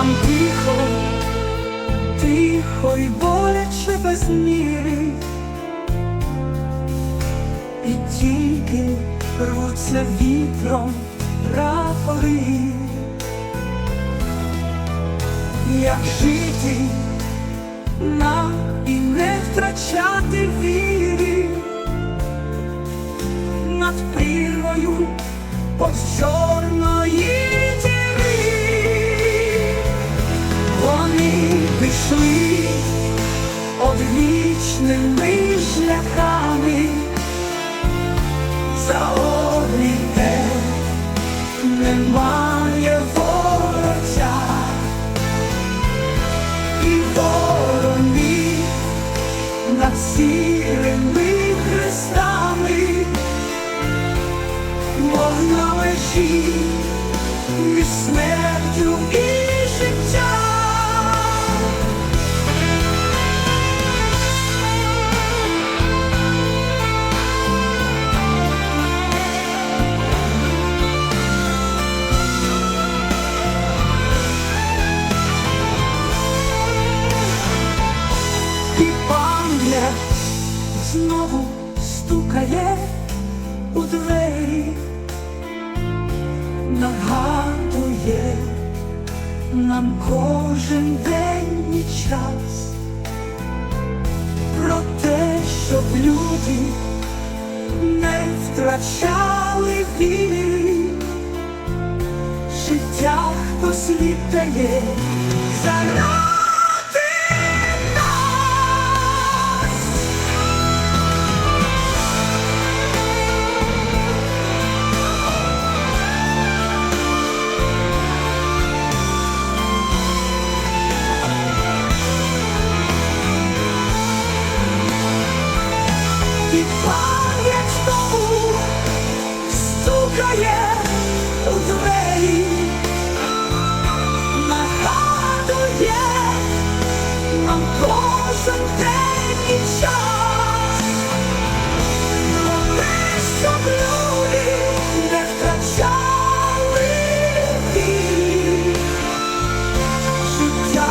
Там тихо, тихо і боляче без міри, і тільки рвуться вітром прапори, як жити на і не втрачати віри над прірвою повсього. Одвічними шляхами за одніте немає воротя і вороні над сірими хрестами. Мов на межі між смертю і знову стукає у двері, нагадує нам кожен день і час про те, щоб люди не втрачали віри, життя хтось віддає заради нас. pamięć domu je w mej. Napaduje mam porządek i czas. Też obludy nie wtracały chwil. Życia.